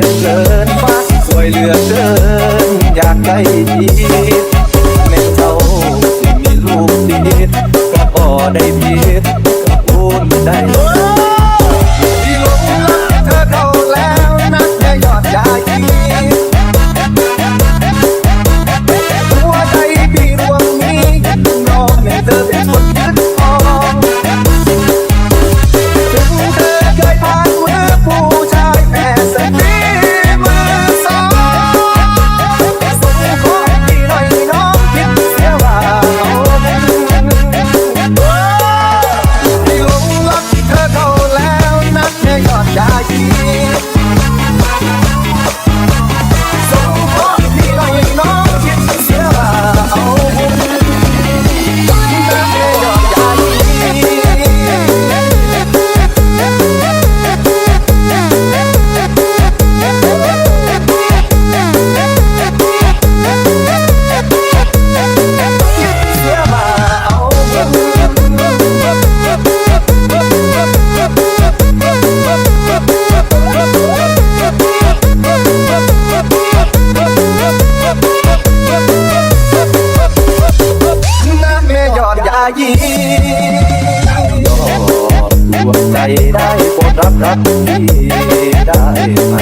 คงเกินฟ้าสวยเหลือเกิน อยากใกล้ชิด ใจได้โปรดรับรักดีได้ไหม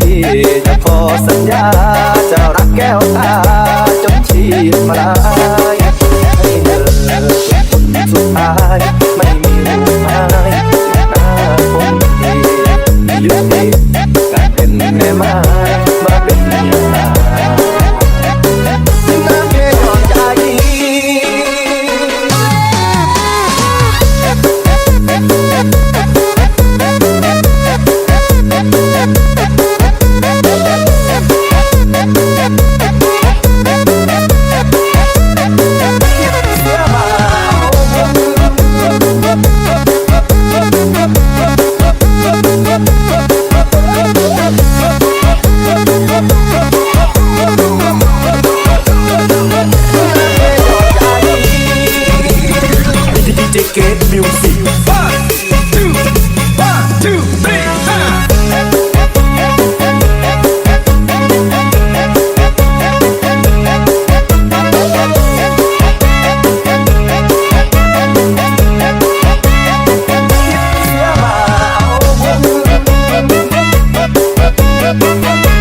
พี่จะขอสัญญาจะรักแก้วตาจนชีพมาได้ให้เธอเสุดท้ายไม่มีหมายหน้าคงดีอยู่ดี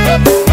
Thank